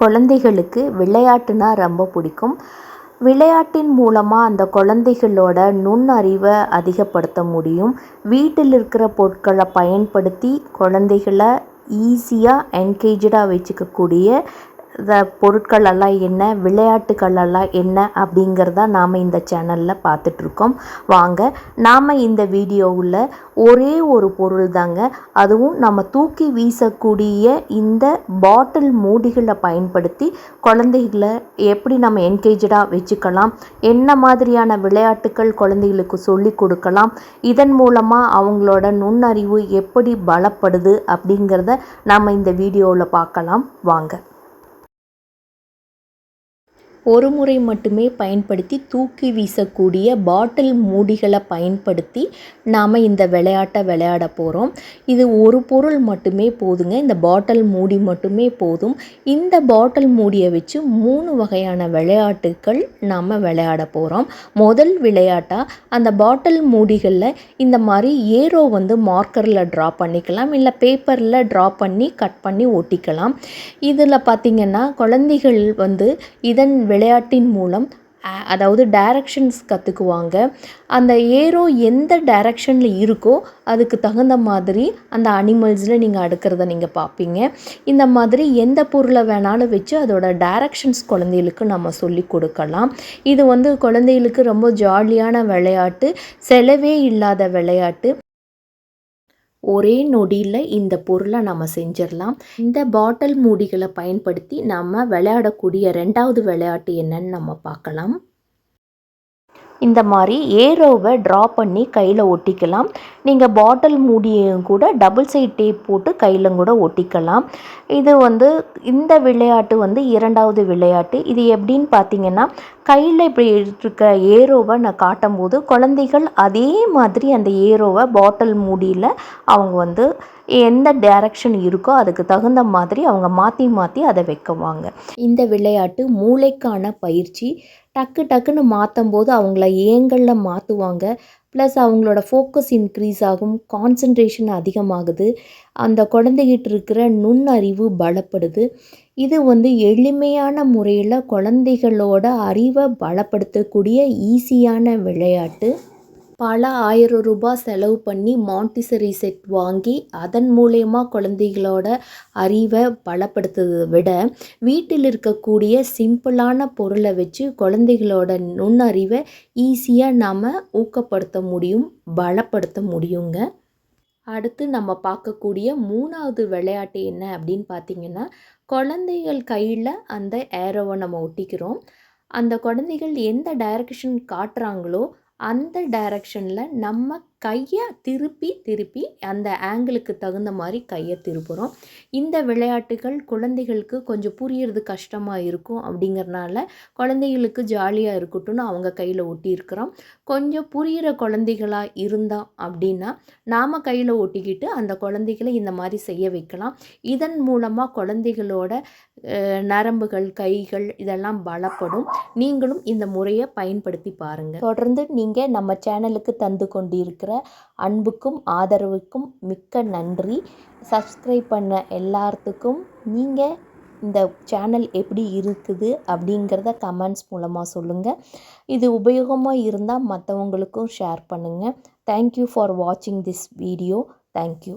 குழந்தைகளுக்கு விளையாட்டுனா ரொம்ப பிடிக்கும். விளையாட்டின் மூலமாக அந்த குழந்தைகளோட நுண்ணறிவை அதிகப்படுத்த முடியும். வீட்டில் இருக்கிற பொருட்களை பயன்படுத்தி குழந்தைகளை ஈஸியாக என்கேஜடாக வச்சுக்கக்கூடிய இந்த பொருட்களெல்லாம் என்ன விளையாட்டுகளெல்லாம் என்ன அப்படிங்கிறத நாம் இந்த சேனலில் பார்த்துட்ருக்கோம். வாங்க நாம் இந்த வீடியோவில் ஒரே ஒரு பொருள் தாங்க. அதுவும் நம்ம தூக்கி வீசக்கூடிய இந்த பாட்டில் மூடிகளை பயன்படுத்தி குழந்தைகளை எப்படி நம்ம என்கேஜடாக வச்சுக்கலாம் என்ன மாதிரியான விளையாட்டுகள் குழந்தைகளுக்கு சொல்லி கொடுக்கலாம் இதன் மூலமாக அவங்களோட நுண்ணறிவு எப்படி பலப்படுது அப்படிங்கிறத நாம் இந்த வீடியோவில் பார்க்கலாம். வாங்க. ஒரு முறை மட்டுமே பயன்படுத்தி தூக்கி வீசக்கூடிய பாட்டில் மூடிகளை பயன்படுத்தி நாம் இந்த விளையாட்டை விளையாட போகிறோம் இது ஒரு பொருள் மட்டுமே போதுங்க. இந்த பாட்டில் மூடி மட்டுமே போதும். இந்த பாட்டில் மூடியை வச்சு மூணு வகையான விளையாட்டுகள் நாம் விளையாட போகிறோம் முதல் விளையாட்டாக அந்த பாட்டில் மூடிகளில் இந்த மாதிரி ஏரோ வந்து மார்க்கரில் ட்ரா பண்ணிக்கலாம். இல்லை பேப்பரில் ட்ரா பண்ணி கட் பண்ணி ஒட்டிக்கலாம். இதில் பார்த்திங்கன்னா குழந்தைகள் வந்து இதன் விளையாட்டின் மூலம் அதாவது டைரக்ஷன்ஸ் கற்றுக்குவாங்க அந்த ஏரோ எந்த டைரக்ஷனில் இருக்கோ அதுக்கு தகுந்த மாதிரி அந்த அனிமல்ஸில் நீங்கள் அடுக்கிறத நீங்கள் பார்ப்பீங்க இந்த மாதிரி எந்த பொருளை வேணாலும் வச்சு அதோட டைரக்ஷன்ஸ் குழந்தைகளுக்கு நம்ம சொல்லி கொடுக்கலாம். இது வந்து குழந்தைகளுக்கு ரொம்ப ஜாலியான விளையாட்டு செலவே இல்லாத விளையாட்டு. ஒரே நொடியில் இந்த பொருளை நம்ம செஞ்சிடலாம். இந்த பாட்டில் மூடிகளை பயன்படுத்தி நம்ம விளையாடக்கூடிய ரெண்டாவது விளையாட்டு என்னன்னு நம்ம பார்க்கலாம். இந்த மாதிரி ஏரோவை ட்ரா பண்ணி கையில் ஒட்டிக்கலாம். நீங்கள் பாட்டில் மூடியும் கூட டபுள் சைட் டேப் போட்டு கையில் கூட ஒட்டிக்கலாம். இது வந்து இந்த விளையாட்டு வந்து இரண்டாவது விளையாட்டு. இது எப்படின்னு பார்த்தீங்கன்னா கையில் இப்படி இருக்க ஏரோவை நான் காட்டும்போது குழந்தைகள் அதே மாதிரி அந்த ஏரோவை பாட்டில் மூடியில் அவங்க வந்து எந்த டைரக்ஷன் இருக்கோ அதுக்கு தகுந்த மாதிரி அவங்க மாற்றி மாற்றி அதை வைக்குவாங்க. இந்த விளையாட்டு மூளைக்கான பயிற்சி. டக்கு டக்குன்னு மாற்றும் போது அவங்கள ஏங்களில் மாற்றுவாங்க ப்ளஸ் அவங்களோட ஃபோக்கஸ் இன்க்ரீஸ் ஆகும். கான்சன்ட்ரேஷன் அதிகமாகுது. அந்த குழந்தைகிட்ட இருக்கிற நுண்ணறிவு பலப்படுது. இது வந்து எளிமையான முறையில் குழந்தைகளோட அறிவை பலப்படுத்தக்கூடிய ஈஸியான விளையாட்டு. பல ஆயிரம் ரூபாய் செலவு பண்ணி மாண்டிசரி செட் வாங்கி அதன் மூலயமா குழந்தைகளோட அறிவை பலப்படுத்துறதை விட வீட்டில் இருக்கக்கூடிய சிம்பிளான பொருளை வச்சு குழந்தைகளோட நுண்ணறிவை ஈஸியாக நாம் ஊக்கப்படுத்த முடியும் பலப்படுத்த முடியுங்க. அடுத்து நம்ம பார்க்கக்கூடிய மூணாவது விளையாட்டு என்ன அப்படின்னு பார்த்தீங்கன்னா குழந்தைகள் கையில் அந்த ஏரோவை நம்ம ஒட்டிக்கிறோம். அந்த குழந்தைகள் எந்த டைரக்ஷன் காட்டுறாங்களோ அந்த டைரக்ஷனில் நம்ம கையை திருப்பி திருப்பி அந்த ஆங்கிளுக்கு தகுந்த மாதிரி கையை திருப்புகிறோம் இந்த விளையாட்டுகள் குழந்தைகளுக்கு கொஞ்சம் புரியறது கஷ்டமாக இருக்கும் அப்படிங்கிறனால குழந்தைகளுக்கு ஜாலியாக இருக்கட்டும்னு அவங்க கையில் ஒட்டியிருக்கிறோம். கொஞ்சம் புரிகிற குழந்தைகளாக இருந்தால் அப்படின்னா நாம் கையில் ஒட்டிக்கிட்டு அந்த குழந்தைகளை இந்த மாதிரி செய்ய வைக்கலாம். இதன் மூலமாக குழந்தைகளோட நரம்புகள் கைகள் இதெல்லாம் பலப்படும். நீங்களும் இந்த முறையை பயன்படுத்தி பாருங்கள் தொடர்ந்து நீங்கள் நம்ம சேனலுக்கு தந்து கொண்டிருக்கிற அன்புக்கும் ஆதரவுக்கும் மிக்க நன்றி. சப்ஸ்கிரைப் பண்ண எல்லாத்துக்கும் நீங்கள் இந்த சேனல் எப்படி இருக்குது அப்படிங்கிறத கமெண்ட்ஸ் மூலமாக சொல்லுங்கள் இது உபயோகமாக இருந்தால் மற்றவங்களுக்கும் ஷேர் பண்ணுங்கள் தேங்க்யூ ஃபார் வாட்சிங் திஸ் வீடியோ தேங்க்யூ